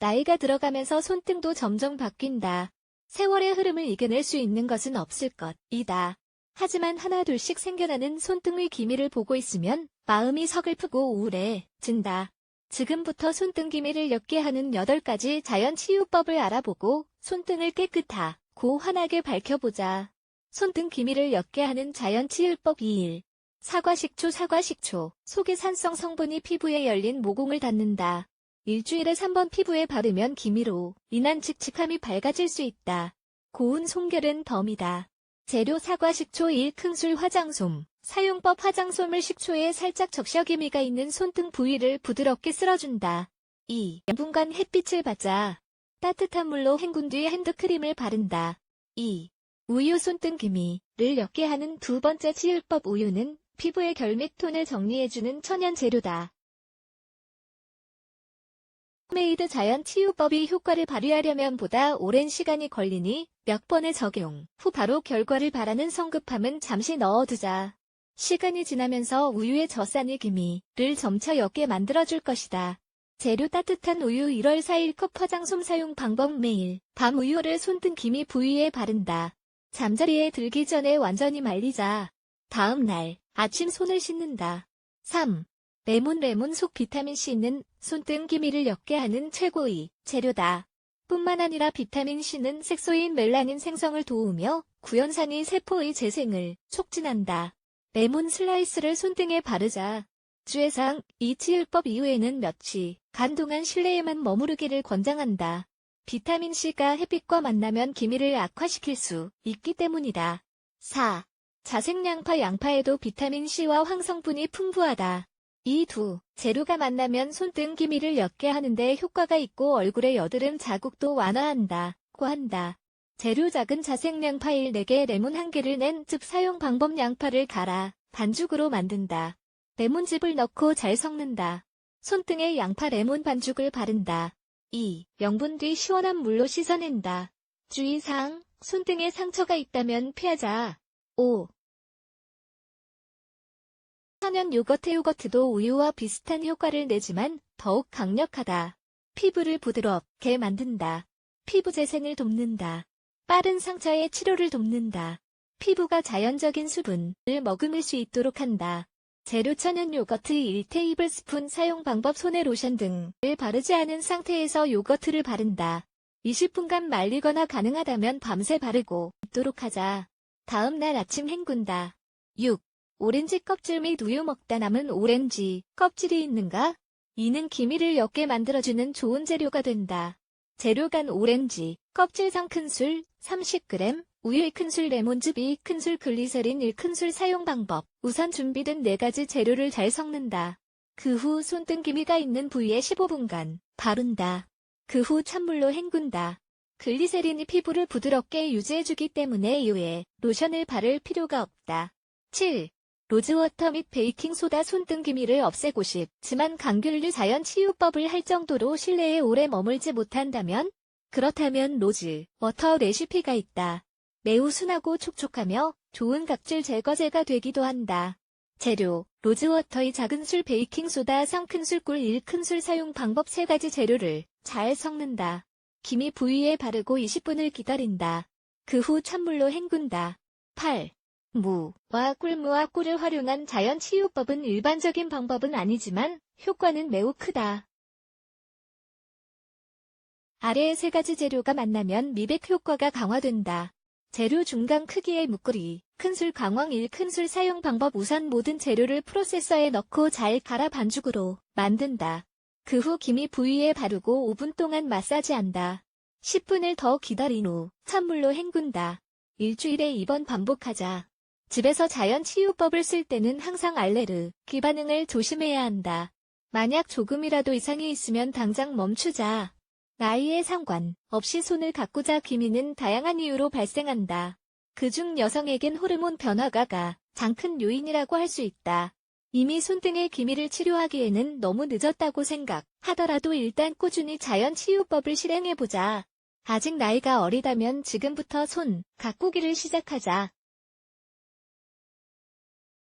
나이가 들어가면서 손등도 점점 바뀐다. 세월의 흐름을 이겨낼 수 있는 것은 없을 것이다. 하지만 하나둘씩 생겨나는 손등 위 기미를 보고 있으면 마음이 서글프고 우울해진다. 지금부터 손등 기미를 엮게 하는 8가지 자연 치유법을 알아보고 손등을 깨끗하고 환하게 밝혀보자. 손등 기미를 엮게 하는 자연 치유법 2일. 사과식초 사과식초 속의 산성 성분이 피부에 열린 모공을 닫는다. 일주일에 3번 피부에 바르면 기미로 인한 칙칙함이 밝아질 수 있다. 고운 송결은 덤이다. 재료 사과 식초 1큰술 화장솜 사용법 화장솜을 식초에 살짝 적셔 기미가 있는 손등 부위를 부드럽게 쓸어준다. 2. 분간 햇빛을 받자. 따뜻한 물로 헹군 뒤 핸드크림을 바른다. 2. 우유 손등 기미를 엮게 하는 두 번째 치유법 우유는 피부의 결맥톤을 정리해주는 천연 재료다. 메이드 자연 치유법이 효과를 발휘하려면 보다 오랜 시간이 걸리니 몇 번의 적용 후 바로 결과를 바라는 성급함은 잠시 넣어두자. 시간이 지나면서 우유의 젖산이 기미를 점차 옅게 만들어줄 것이다. 재료 따뜻한 우유 1월 4일 컵 화장솜 사용 방법 매일 밤 우유를 손등 기미 부위에 바른다. 잠자리에 들기 전에 완전히 말리자. 다음 날 아침 손을 씻는다. 3. 레몬 레몬 속 비타민C 있는 손등 기미를 엮게 하는 최고의 재료다. 뿐만 아니라 비타민C는 색소인 멜라닌 생성을 도우며 구연산이 세포의 재생을 촉진한다. 레몬 슬라이스를 손등에 바르자. 주의사항, 이 치유법 이후에는 며칠간 동안 실내에만 머무르기를 권장한다. 비타민C가 햇빛과 만나면 기미를 악화시킬 수 있기 때문이다. 4. 자색양파 양파에도 비타민C와 황성분이 풍부하다. 이 두 재료가 만나면 손등 기미를 옅게 하는데 효과가 있고 얼굴의 여드름 자국도 완화한다 고 한다. 재료 작은 자색 양파 1 4개 레몬 1개를 낸 즙 사용 방법 양파를 갈아 반죽으로 만든다. 레몬즙을 넣고 잘 섞는다. 손등에 양파 레몬 반죽을 바른다. 2. 영분 뒤 시원한 물로 씻어낸다. 주의사항, 손등에 상처가 있다면 피하자. 5. 천연 요거트 요거트도 우유와 비슷한 효과를 내지만 더욱 강력하다. 피부를 부드럽게 만든다. 피부 재생을 돕는다. 빠른 상처의 치료를 돕는다. 피부가 자연적인 수분을 머금을 수 있도록 한다. 재료 천연 요거트 1테이블스푼 사용 방법 손에 로션 등을 바르지 않은 상태에서 요거트를 바른다. 20분간 말리거나 가능하다면 밤새 바르고 있도록 하자. 다음 날 아침 헹군다. 6. 오렌지 껍질 및 우유 먹다 남은 오렌지 껍질이 있는가? 이는 기미를 옅게 만들어주는 좋은 재료가 된다. 재료 간 오렌지, 껍질 3큰술, 30g, 우유 1큰술 레몬즙 2큰술 글리세린 1큰술 사용 방법. 우선 준비된 4가지 재료를 잘 섞는다. 그 후 손등 기미가 있는 부위에 15분간 바른다. 그 후 찬물로 헹군다. 글리세린이 피부를 부드럽게 유지해주기 때문에 이후에 로션을 바를 필요가 없다. 7. 로즈워터 및 베이킹소다 손등 기미를 없애고 싶지만 강균류 자연 치유법을 할 정도로 실내에 오래 머물지 못한다면? 그렇다면 로즈 워터 레시피가 있다. 매우 순하고 촉촉하며 좋은 각질 제거제가 되기도 한다. 재료 로즈워터의 작은 술 베이킹소다 3큰술 꿀 1큰술 사용 방법 3가지 재료를 잘 섞는다. 기미 부위에 바르고 20분을 기다린다. 그 후 찬물로 헹군다. 8. 무와 꿀무와 꿀을 활용한 자연 치유법은 일반적인 방법은 아니지만 효과는 매우 크다. 아래의 세 가지 재료가 만나면 미백 효과가 강화된다. 재료 중간 크기의 무꾸리, 큰술 강황 1큰술 사용 방법 우선 모든 재료를 프로세서에 넣고 잘 갈아 반죽으로 만든다. 그후 기미 부위에 바르고 5분 동안 마사지한다. 10분을 더 기다린 후 찬물로 헹군다. 일주일에 2번 반복하자. 집에서 자연 치유법을 쓸 때는 항상 알레르, 기 반응을 조심해야 한다. 만약 조금이라도 이상이 있으면 당장 멈추자. 나이에 상관 없이 손을 가꾸자 기미는 다양한 이유로 발생한다. 그중 여성에겐 호르몬 변화가 가장 큰 요인이라고 할 수 있다. 이미 손등의 기미를 치료하기에는 너무 늦었다고 생각하더라도 일단 꾸준히 자연 치유법을 실행해보자. 아직 나이가 어리다면 지금부터 손 가꾸기를 시작하자.